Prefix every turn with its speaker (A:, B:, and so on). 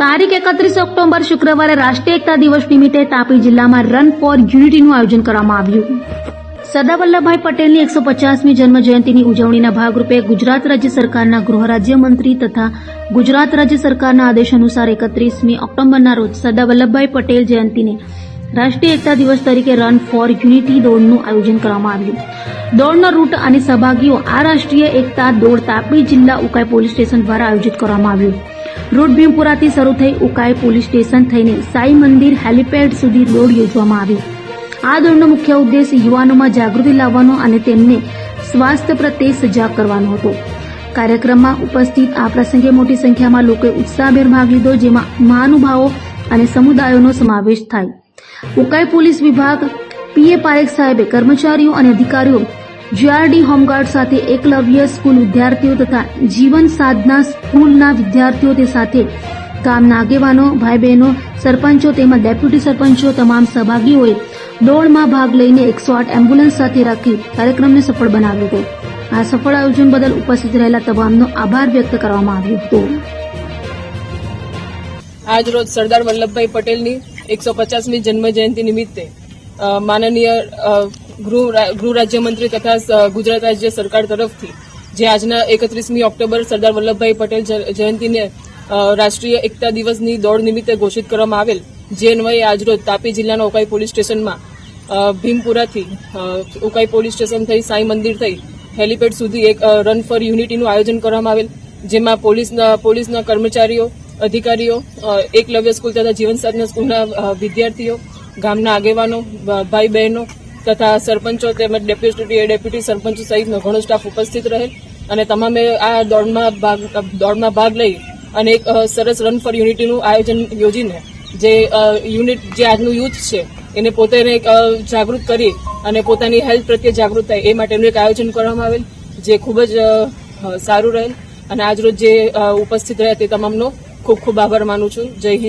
A: તારીખ એકત્રીસ ઓક્ટોબર શુક્રવારે રાષ્ટ્રીય એકતા દિવસ નિમિત્તે તાપી જિલ્લામાં રન ફોર યુનિટીનું આયોજન કરવામાં આવ્યું. સરદાર વલ્લભભાઈ પટેલની એકસો પચાસમી જન્મ જયંતિની ઉજવણીના ભાગરૂપે ગુજરાત રાજ્ય સરકારના ગૃહ રાજ્યમંત્રી તથા ગુજરાત રાજ્ય સરકારના આદેશ અનુસાર એકત્રીસમી ઓક્ટોબરના રોજ સરદાર વલ્લભભાઈ પટેલ જયંતિને રાષ્ટ્રીય એકતા દિવસ તરીકે રન ફોર યુનિટી દોડનું આયોજન કરવામાં આવ્યું. દોડનો રૂટ અને સહભાગીઓ આ રાષ્ટ્રીય એકતા દોડ તાપી જિલ્લા ઉકાઈ પોલીસ સ્ટેશન દ્વારા આયોજિત કરવામાં આવ્યું. રૂટ ભીમપુરાથી શરૂ થઈ ઉકાઈ પોલીસ સ્ટેશન થઈને સાઈ મંદિર હેલીપેડ સુધી દોડ યોજવામાં આવી. આ દોડનો મુખ્ય ઉદ્દેશ યુવાનોમાં જાગૃતિ લાવવાનો અને તેમને સ્વાસ્થ્ય પ્રત્યે સજાગ કરવાનો હતો. કાર્યક્રમમાં ઉપસ્થિત આ પ્રસંગે મોટી સંખ્યામાં લોકોએ ઉત્સાહભેર ભાગ લીધો, જેમાં મહાનુભાવો અને સમુદાયોનો સમાવેશ થાય. ઉકાઈ પોલીસ વિભાગ પીએ પારેખ સાહેબે કર્મચારીઓ અને અધિકારીઓ જીઆરડી હોમગાર્ડ સાથે એકલવ્ય સ્કૂલ વિદ્યાર્થીઓ તથા જીવન સાધના સ્કૂલના વિદ્યાર્થીઓ તે સાથે ગામના આગેવાનો ભાઈ બહેનો સરપંચો તેમજ ડેપ્યુટી સરપંચો, તમામ સહભાગીઓએ દોડમાં ભાગ લઈને એકસો આઠ એમ્બ્યુલન્સ સાથે રાખી કાર્યક્રમને સફળ બનાવ્યો હતો. આ સફળ આયોજન બદલ ઉપસ્થિત રહેલા તમામનો આભાર વ્યક્ત કરવામાં આવ્યો હતો.
B: આજ રોજ સરદાર વલ્લભભાઈ પટેલની એકસો પચાસમી જન્મ જયંતિ નિમિત્તે માનનીય ગૃહ રાજ્યમંત્રી તથા ગુજરાત રાજ્ય સરકાર તરફથી જે આજના એકત્રીસમી ઓક્ટોબર સરદાર વલ્લભભાઈ પટેલ જયંતિને રાષ્ટ્રીય એકતા દિવસની દોડ નિમિત્તે ઘોષિત કરવામાં આવેલ જે અન્વયે આજરોજ તાપી જિલ્લાના ઉકાઈ પોલીસ સ્ટેશનમાં ભીમપુરાથી ઉકાઈ પોલીસ સ્ટેશન થઈ સાંઈ મંદિર થઈ હેલીપેડ સુધી એક રન ફોર યુનિટીનું આયોજન કરવામાં આવેલ, જેમાં પોલીસના પોલીસના કર્મચારીઓ, અધિકારીઓ એકલવ્ય સ્કૂલ તથા જીવન સાધના સ્કૂલના વિદ્યાર્થીઓ, ગામના આગેવાનો ભાઈ બહેનો તથા સરપંચો તેમજ ડેપ્યુટી ડેપ્યુટી સરપંચો સહિતનો ઘણો સ્ટાફ ઉપસ્થિત રહેલ અને તમામે આ દોડમાં ભાગ દોડમાં ભાગ લઈ અને એક સરસ રન ફોર યુનિટીનું આયોજન યોજીને જે યુનિટ જે આજનું યુથ છે, એને પોતાને જાગૃત કરી અને પોતાની હેલ્થ પ્રત્યે જાગૃત થાય એ માટેનું એક આયોજન કરવામાં આવેલ, જે ખૂબ જ સારું રહેલ. અને આજરોજ જે ઉપસ્થિત રહ્યા તે તમામનો ખૂબ ખૂબ આભાર માનું છું. જય હિન્દ.